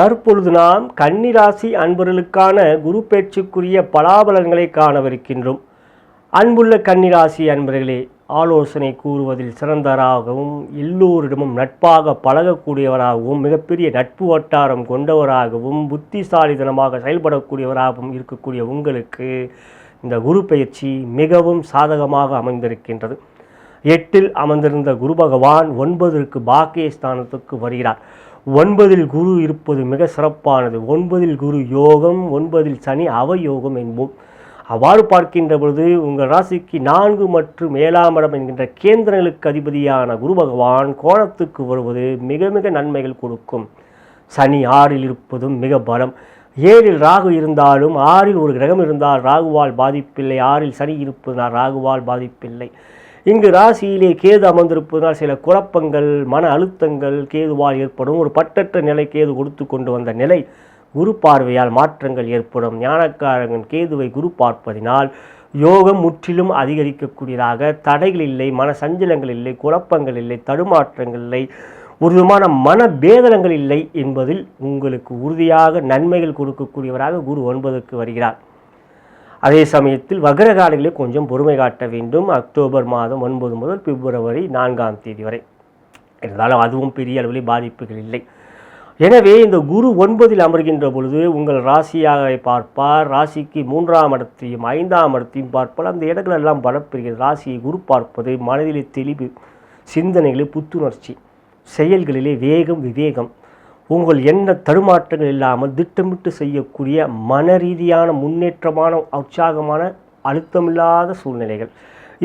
தற்பொழுது நாம் கன்னிராசி அன்பர்களுக்கான குரு பேச்சுக்குரிய பலாபலன்களை காணவிருக்கின்றோம். அன்புள்ள கன்னிராசி அன்பர்களே ஆலோசனை கூறுவதில் சிறந்தவராகவும் எல்லோரிடமும் நட்பாக பழகக்கூடியவராகவும் மிகப்பெரிய நட்பு வட்டாரம் கொண்டவராகவும் புத்திசாலித்தனமாக செயல்படக்கூடியவராகவும் இருக்கக்கூடிய உங்களுக்கு இந்த குரு பயிற்சி மிகவும் சாதகமாக அமைந்திருக்கின்றது. எட்டில் அமர்ந்திருந்த குரு பகவான் ஒன்பதற்கு பாக்கியஸ்தானத்துக்கு வருகிறார். ஒன்பதில் குரு இருப்பது மிக சிறப்பானது. ஒன்பதில் குரு யோகம் ஒன்பதில் சனி அவயோகம் என்போம். அவ்வாறு பார்க்கின்ற பொழுது உங்கள் ராசிக்கு நான்கு மற்றும் ஏழாம் இடம் என்கின்ற கேந்திரங்களுக்கு அதிபதியான குரு பகவான் கோணத்துக்கு வருவது மிக மிக நன்மைகள் கொடுக்கும். சனி ஆறில் இருப்பதும் மிக பலம். ஏழில் ராகு இருந்தாலும் ஆறில் ஒரு கிரகம் இருந்தால் ராகுவால் பாதிப்பில்லை. ஆறில் சனி இருப்பதனால் ராகுவால் பாதிப்பில்லை. இங்கு ராசியிலே கேது அமர்ந்திருப்பதனால் சில குழப்பங்கள் மன அழுத்தங்கள் கேதுவால் ஏற்படும். ஒரு பட்டற்ற நிலை கேது கொடுத்து கொண்டு வந்த நிலை குரு பார்வையால் மாற்றங்கள் ஏற்படும். ஞானக்காரகன் கேதுவை குரு பார்ப்பதினால் யோகம் முற்றிலும் அதிகரிக்கக்கூடியதாக. தடைகள் இல்லை மன சஞ்சலங்கள் இல்லை குழப்பங்கள் இல்லை தடுமாற்றங்கள் இல்லை ஒரு விதமான மன பேதனங்கள் இல்லை என்பதில் உங்களுக்கு உறுதியாக நன்மைகள் கொடுக்கக்கூடியவராக குரு ஒன்பதுக்கு வருகிறார். அதே சமயத்தில் வக்ரகாலிகளே கொஞ்சம் பொறுமை காட்ட வேண்டும். அக்டோபர் மாதம் ஒன்பது முதல் பிப்ரவரி நான்காம் தேதி வரை. இருந்தாலும் அதுவும் பெரிய அளவில் பாதிப்புகள் இல்லை. எனவே இந்த குரு ஒன்பதில் அமர்கின்ற பொழுது உங்கள் ராசியாக பார்ப்பார். ராசிக்கு மூன்றாம் இடத்தையும் ஐந்தாம் இடத்தையும் பார்ப்பால் அந்த இடங்கள் எல்லாம் பலப்பெறுகிறது. ராசியை குரு பார்ப்பது மனதிலே தெளிவு சிந்தனைகளில் புத்துணர்ச்சி செயல்களிலே வேகம் விவேகம். உங்கள் எண்ண தடுமாற்றங்கள் இல்லாமல் திட்டமிட்டு செய்யக்கூடிய மன ரீதியான முன்னேற்றமான உற்சாகமான அழுத்தமில்லாத சூழ்நிலைகள்.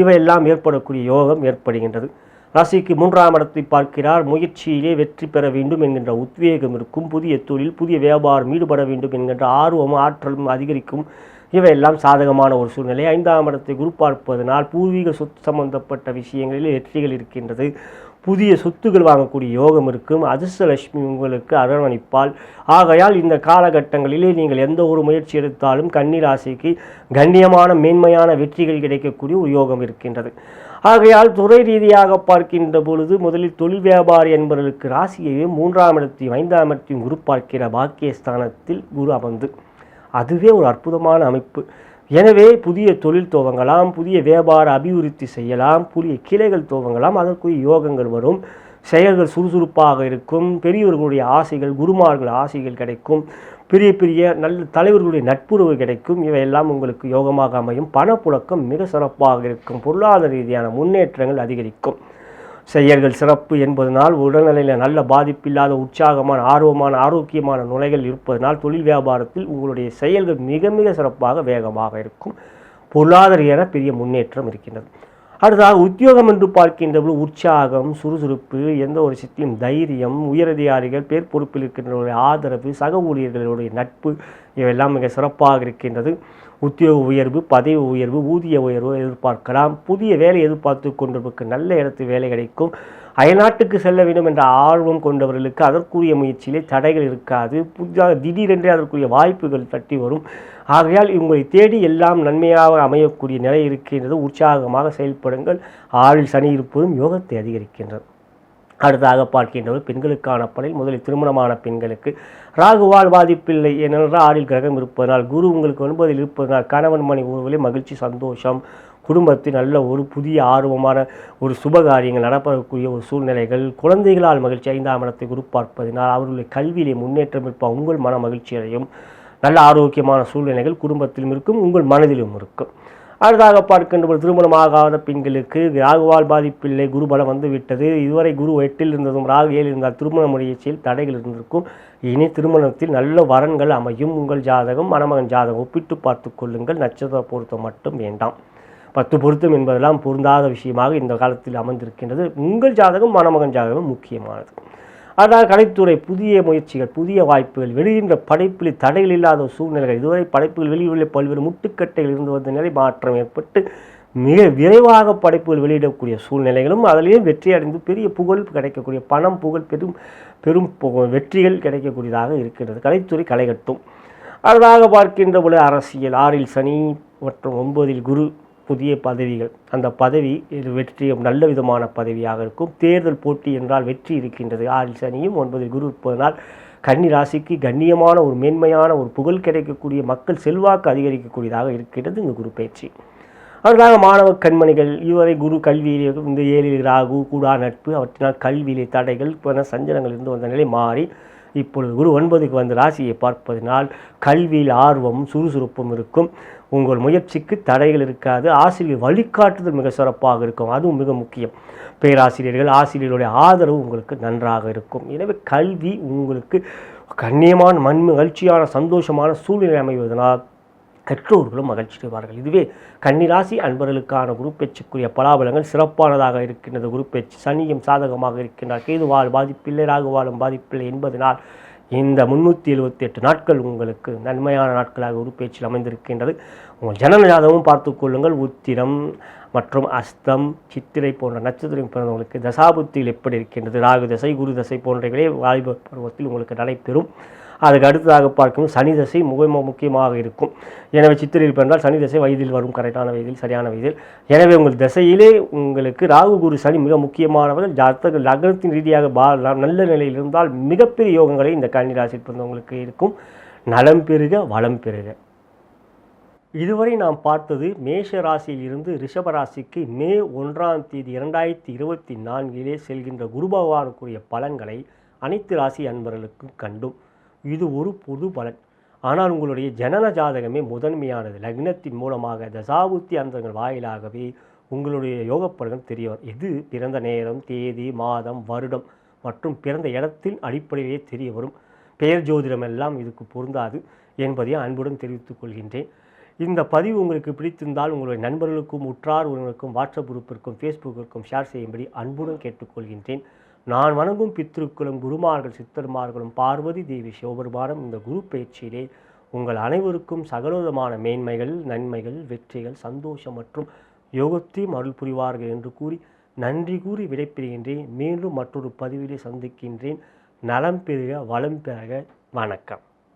இவையெல்லாம் ஏற்படக்கூடிய யோகம் ஏற்படுகின்றது. ராசிக்கு மூன்றாம் இடத்தை பார்க்கிறார். முயற்சியிலே வெற்றி பெற வேண்டும் என்கின்ற உத்வேகம் இருக்கும். புதிய தொழில் புதிய வியாபாரம் ஈடுபட வேண்டும் என்கின்ற ஆர்வமும் ஆற்றலும் அதிகரிக்கும். இவையெல்லாம் சாதகமான ஒரு சூழ்நிலை. ஐந்தாம் இடத்தை குரு பார்ப்பதனால் பூர்வீக சொத்து சம்பந்தப்பட்ட விஷயங்களில் வெற்றிகள் இருக்கின்றது. புதிய சொத்துக்கள் வாங்கக்கூடிய யோகம் இருக்கும். அதிர்ஷ்டலட்சுமி உங்களுக்கு அரவணைப்பால் ஆகையால் இந்த காலகட்டங்களிலே நீங்கள் எந்த ஒரு முயற்சி எடுத்தாலும் கன்னிராசிக்கு கண்ணியமான மேன்மையான வெற்றிகள் கிடைக்கக்கூடிய ஒரு யோகம் இருக்கின்றது. ஆகையால் துறை ரீதியாக பார்க்கின்ற பொழுது முதலில் தொழில் வியாபாரி என்பவர்களுக்கு ராசியையும் மூன்றாம் இடத்தையும் ஐந்தாம் இடத்தையும் குரு பார்க்கிற பாக்கியஸ்தானத்தில் குரு அமர்ந்து. அதுவே ஒரு அற்புதமான அமைப்பு. எனவே புதிய தொழில் துவங்கலாம் புதிய வியாபார அபிவிருத்தி செய்யலாம் புதிய கிளைகள் துவங்கலாம் அதற்குரிய யோகங்கள் வரும் செயல்கள் சுறுசுறுப்பாக இருக்கும் பெரியவர்களுடைய ஆசைகள் குருமார்கள் ஆசைகள் கிடைக்கும் பெரிய பெரிய நல்ல தலைவர்களுடைய நட்புறவு கிடைக்கும் இவையெல்லாம் உங்களுக்கு யோகமாக அமையும் பணப்புழக்கம் மிக சிறப்பாக இருக்கும் பொருளாதார ரீதியான முன்னேற்றங்கள் அதிகரிக்கும். செயல்கள் சிறப்பு என்பதனால் உடல்நிலையில் நல்ல பாதிப்பில்லாத உற்சாகமான ஆர்வமான ஆரோக்கியமான நுழைகள் இருப்பதனால் தொழில் வியாபாரத்தில் உங்களுடைய செயல்கள் மிக மிக சிறப்பாக வேகமாக இருக்கும். பொருளாதார என பெரிய முன்னேற்றம் இருக்கின்றது. அடுத்ததாக உத்தியோகம் என்று பார்க்கின்றபோது உற்சாகம் சுறுசுறுப்பு எந்த ஒரு சித்தியும் தைரியம் உயரதிகாரிகள் பேர் பொறுப்பில் இருக்கின்றவருடைய ஆதரவு சக ஊழியர்களுடைய நட்பு இவையெல்லாம் மிக சிறப்பாக இருக்கின்றது. உத்தியோக உயர்வு பதவி உயர்வு ஊதிய உயர்வு எதிர்பார்க்கலாம். புதிய வேலை எதிர்பார்த்து கொண்டவருக்கு நல்ல இடத்து வேலை கிடைக்கும். அயல்நாட்டுக்கு செல்ல வேண்டும் என்ற ஆர்வம் கொண்டவர்களுக்கு அதற்குரிய முயற்சியிலே தடைகள் இருக்காது. புதிதாக திடீரென்றே அதற்குரிய வாய்ப்புகள் தட்டி வரும். ஆகையால் உங்களை தேடி எல்லாம் நன்மையாக அமையக்கூடிய நிலை இருக்கின்றது. உற்சாகமாக செயல்படுங்கள். ஆறில் சனி இருப்பதும் யோகத்தை அதிகரிக்கின்றது. அடுத்ததாக பார்க்கின்றவர் பெண்களுக்கான பணியில் முதலில் திருமணமான பெண்களுக்கு. ராகுவால் பாதிப்பில்லை ஏனென்றால் ஆறில் கிரகம் இருப்பதனால் குரு உங்களுக்கு ஒன்பதில் இருப்பதனால் கணவன் மணி உறவிலே மகிழ்ச்சி சந்தோஷம். குடும்பத்தில் நல்ல ஒரு புதிய ஆர்வமான ஒரு சுபகாரியங்கள் நடப்பதற்குரிய ஒரு சூழ்நிலைகள். குழந்தைகளால் மகிழ்ச்சி ஐந்தாம் இடத்தை குரு பார்ப்பதினால் அவர்களுடைய கல்வியிலே முன்னேற்றம் இருப்பார் உங்கள் மன மகிழ்ச்சி அடையும் நல்ல ஆரோக்கியமான சூழ்நிலைகள் குடும்பத்திலும் இருக்கும் உங்கள் மனதிலும் இருக்கும். அடுத்தாக பார்க்கின்ற ஒரு திருமணமாகாத பெண்களுக்கு ராகுவால் பாதிப்பில்லை குரு பலம் வந்து விட்டது இதுவரை குரு எட்டில் இருந்ததும் ராகு ஏழில் இருந்தால் திருமண முயற்சியில் தடைகள் இருந்திருக்கும். இனி திருமணத்தில் நல்ல வரன்கள் அமையும். உங்கள் ஜாதகம் மணமகன் ஜாதகம் ஒப்பிட்டு பார்த்து கொள்ளுங்கள். நட்சத்திர பொருத்தம் மட்டும் வேண்டாம். பத்து பொருத்தம் என்பதெல்லாம் பொருந்தாத விஷயமாக இந்த காலத்தில் அமர்ந்திருக்கின்றது உங்கள் ஜாதகம் மணமகன் ஜாதகம் முக்கியமானது. அதனால் கலைத்துறை புதிய முயற்சிகள் புதிய வாய்ப்புகள் வெளியின்ற படைப்பில் தடைகள் இல்லாத சூழ்நிலைகள். இதுவரை படைப்புகள் வெளியுள்ள பல்வேறு முட்டுக்கட்டைகள் இருந்து வந்த நிலை மாற்றம் ஏற்பட்டு மிக விரைவாக படைப்புகள் வெளியிடக்கூடிய சூழ்நிலைகளும் அதிலேயே வெற்றி அடைந்து பெரிய புகழ் கிடைக்கக்கூடிய பணம் புகழ் பெரும் பெரும் வெற்றிகள் கிடைக்கக்கூடியதாக இருக்கின்றது கலைத்துறை களைகட்டும். அடுத்ததாக பார்க்கின்ற பொழுது அரசியல். ஆறில் சனி மற்றும் ஒன்பதில் குரு. புதிய பதவிகள். அந்த பதவி இது வெற்றி நல்ல விதமான பதவியாக இருக்கும். தேர்தல் போட்டி என்றால் வெற்றி இருக்கின்றது. ஆறில் சனியும் ஒன்பதில் குரு இருப்பதனால் கன்னி ராசிக்கு கண்ணியமான ஒரு மேன்மையான ஒரு புகழ் கிடைக்கக்கூடிய மக்கள் செல்வாக்கு அதிகரிக்கக்கூடியதாக இருக்கின்றது இந்த குரு பயிற்சி. அதற்காக மாணவ கண்மணிகள் இதுவரை குரு கல்வியில் இந்த ஏழில் ராகு கூடா நட்பு அவற்றினால் கல்வியிலே தடைகள் போன சஞ்சலங்கள் இருந்து வந்த நிலை மாறி இப்பொழுது குரு ஒன்பதுக்கு வந்து ராசியை பார்ப்பதினால் கல்வியில் ஆர்வம் சுறுசுறுப்பும் இருக்கும். உங்கள் முயற்சிக்கு தடைகள் இருக்காது. ஆசிரியர் வழிகாட்டுதல் மிக சிறப்பாக இருக்கும். அதுவும் மிக முக்கியம். பேராசிரியர்கள் ஆசிரியர்களுடைய ஆதரவு உங்களுக்கு நன்றாக இருக்கும். எனவே கல்வி உங்களுக்கு கண்ணியமான மண் மகிழ்ச்சியான சந்தோஷமான சூழ்நிலை அமைவதனால் பெற்றோர்களும் மகிழ்ச்சி அடைவார்கள். இதுவே கன்னிராசி அன்பர்களுக்கான குருப்பெச்சுக்குரிய பலாபலங்கள் சிறப்பானதாக இருக்கின்றது. குருப்பெச்சு சனியும் சாதகமாக இருக்கின்றார். கேதுவால் பாதிப்பில்லை ராகுவாலும் பாதிப்பில்லை என்பதனால் இந்த முந்நூற்றி எழுபத்தி எட்டு நாட்கள் உங்களுக்கு நன்மையான நாட்களாக உருப்பேச்சில் அமைந்திருக்கின்றது. உங்கள் ஜனன ஜாதகமும் பார்த்துக்கொள்ளுங்கள் உத்திரம் மற்றும் அஸ்தம் சித்திரை போன்ற நட்சத்திரம் பிறந்தவங்களுக்கு தசாபுத்தியில் எப்படி இருக்கின்றது? ராகு தசை குரு தசை போன்றவைகளே வாலிப பருவத்தில் உங்களுக்கு நடைபெறும். அதுக்கு அடுத்ததாக பார்க்கும் சனி தசை மிக முக்கியமாக இருக்கும். எனவே சித்திரையில் பிறந்தால் சனி தசை வயதில் வரும் கரெக்டான வயதில் சரியான வயதில். எனவே உங்கள் திசையிலே உங்களுக்கு ராகு குரு சனி மிக முக்கியமானவர்கள். ஜாத்தக லக்னத்தின் ரீதியாக பா நல்ல நிலையில் இருந்தால் மிகப்பெரிய யோகங்களை இந்த கன்னிராசி பிறந்தவங்களுக்கு இருக்கும். நலம் பெருக வளம் பெருக. இதுவரை நாம் பார்த்தது மேஷ ராசியில் இருந்து ராசிக்கு மே ஒன்றாம் தேதி இரண்டாயிரத்தி இருபத்தி நான்கிலே செல்கின்ற குரு பகவானுக்குரிய பலன்களை அனைத்து ராசி அன்பர்களுக்கும் கண்டும். இது ஒரு பொது பலன். ஆனால் உங்களுடைய ஜனன ஜாதகமே முதன்மையானது. லக்னத்தின் மூலமாக தசாபுத்தி அந்தங்கள் வாயிலாகவே உங்களுடைய யோகப்பலன் தெரிய வரும் இது பிறந்த நேரம் தேதி மாதம் வருடம் மற்றும் பிறந்த இடத்தின் அடிப்படையிலே தெரிய வரும் பெயர் ஜோதிடம் எல்லாம் இதுக்கு பொருந்தாது என்பதையும் அன்புடன் தெரிவித்துக் கொள்கின்றேன். இந்த பதிவு உங்களுக்கு பிடித்திருந்தால் உங்களுடைய நண்பர்களுக்கும் உற்றார் உறவினருக்கும் வாட்ஸ்அப் குரூப்பிற்கும் ஃபேஸ்புக்கிற்கும் ஷேர் செய்யும்படி அன்புடன் கேட்டுக்கொள்கின்றேன். நான் வணங்கும் பித்ருக்களும் குருமார்கள் சித்தர்மார்களும் பார்வதி தேவி சிவபெருமானும் இந்த குரு பயிற்சியிலே உங்கள் அனைவருக்கும் சகலவிதமான மேன்மைகள் நன்மைகள் வெற்றிகள் சந்தோஷம் மற்றும் யோகத்தையும் அருள் புரிவார்கள் என்று கூறி நன்றி கூறி விடைபெறுகின்றேன். மீண்டும் மற்றொரு பதிவிலே சந்திக்கின்றேன். நலம் பெறுக வளம் பெறுக. வணக்கம்.